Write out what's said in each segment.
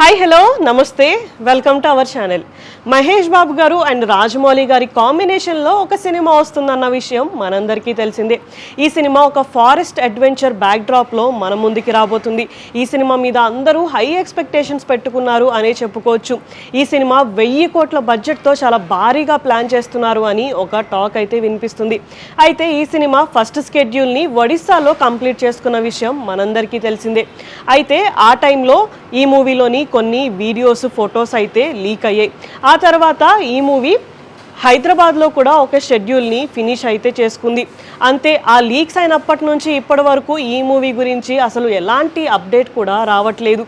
Hi hello నమస్తే welcome to our channel Mahesh Babu గారు and Rajamouli గారి కాంబినేషన్లో ఒక సినిమా వస్తుందన్న విషయం మనందరికీ తెలిసిందే. ఈ సినిమా ఒక ఫారెస్ట్ అడ్వెంచర్ బ్యాక్డ్రాప్లో మన ముందుకి రాబోతుంది. ఈ సినిమా మీద అందరూ హై ఎక్స్పెక్టేషన్స్ పెట్టుకున్నారు అనే చెప్పుకోవచ్చు. ఈ సినిమా వెయ్యి కోట్ల బడ్జెట్తో చాలా భారీగా ప్లాన్ చేస్తున్నారు అని ఒక టాక్ అయితే వినిపిస్తుంది. అయితే ఈ సినిమా ఫస్ట్ స్కెడ్యూల్ని ఒడిస్సాలో కంప్లీట్ చేసుకున్న విషయం మనందరికీ తెలిసిందే. అయితే ఆ టైంలో ఈ మూవీలోని కొన్ని వీడియోస్ ఫొటోస్ అయితే లీక్ అయ్యాయి. ఆ తర్వాత ఈ మూవీ హైదరాబాద్లో కూడా ఒక షెడ్యూల్ని ఫినిష్ అయితే చేసుకుంది. అంతే ఆ లీక్స్ అయినప్పటి నుంచి ఇప్పటి వరకు ఈ మూవీ గురించి అసలు ఎలాంటి అప్డేట్ కూడా రావట్లేదు.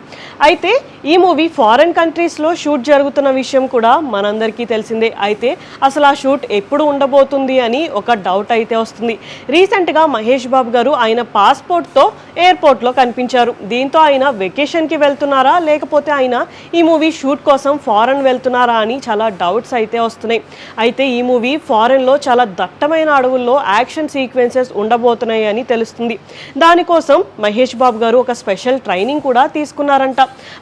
అయితే ఈ మూవీ ఫారెన్ కంట్రీస్లో షూట్ జరుగుతున్న విషయం కూడా మనందరికీ తెలిసిందే. అయితే అసలు ఆ షూట్ ఎప్పుడు ఉండబోతుంది అని ఒక డౌట్ అయితే వస్తుంది. రీసెంట్గా మహేష్ బాబు గారు ఆయన పాస్పోర్ట్తో ఎయిర్పోర్ట్లో కనిపించారు. దీంతో ఆయన వెకేషన్కి వెళ్తున్నారా? లేకపోతే ఆయన ఈ మూవీ షూట్ కోసం ఫారెన్ వెళ్తున్నారా అని చాలా డౌట్స్ అయితే వస్తున్నాయి. అయితే ఈ మూవీ ఫారెన్లో చాలా దట్టమైన అడవుల్లో యాక్షన్ సీక్వెన్సెస్ ఉండబోతున్నాయి అని తెలుస్తుంది. దానికోసం మహేష్ బాబు గారు ఒక స్పెషల్ ట్రైనింగ్ కూడా తీసుకున్నారంట.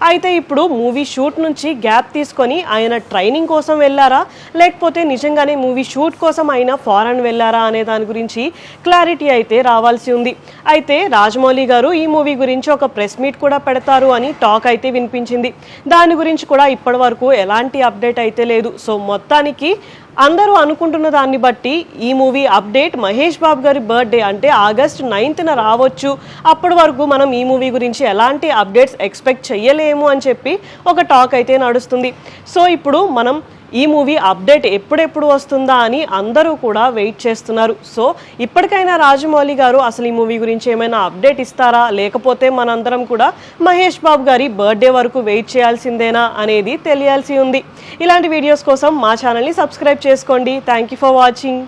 అయితే ఇప్పుడు మూవీ షూట్ నుంచి గ్యాప్ తీసుకొని ఆయన ట్రైనింగ్ కోసం వెళ్ళారా? లేకపోతే నిజంగానే మూవీ షూట్ కోసం ఆయన ఫారెన్ వెళ్ళారా అనే దాని గురించి క్లారిటీ అయితే రావాల్సి ఉంది. అయితే రాజమౌళి గారు ఈ మూవీ గురించి ఒక ప్రెస్ మీట్ కూడా పెడతారు అని టాక్ అయితే వినిపించింది. దాని గురించి కూడా ఇప్పటి వరకు ఎలాంటి అప్డేట్ అయితే లేదు. సో మొత్తానికి అందరూ అనుకుంటున్న దాన్ని బట్టి ఈ మూవీ అప్డేట్. మహేష్ బాబు గారి బర్త్డే అంటే ఆగస్ట్ నైన్త్న రావచ్చు. అప్పటి వరకు మనం ఈ మూవీ గురించి ఎలాంటి అప్డేట్స్ ఎక్స్పెక్ట్ చేయలేము అని చెప్పి ఒక టాక్ అయితే నడుస్తుంది. సో ఇప్పుడు మనం ఈ మూవీ అప్డేట్ ఎప్పుడెప్పుడు వస్తుందా అని అందరూ కూడా వెయిట్ చేస్తున్నారు. సో ఇప్పటికైనా రాజమౌళి గారు అసలు ఈ మూవీ గురించి ఏమైనా అప్డేట్ ఇస్తారా? లేకపోతే మనందరం కూడా మహేష్ బాబు గారి బర్త్డే వరకు వెయిట్ చేయాల్సిందేనా అనేది తెలియాల్సి ఉంది. ఇలాంటి వీడియోస్ కోసం మా ఛానల్ని సబ్స్క్రైబ్ చేసుకోండి. Thank you for watching.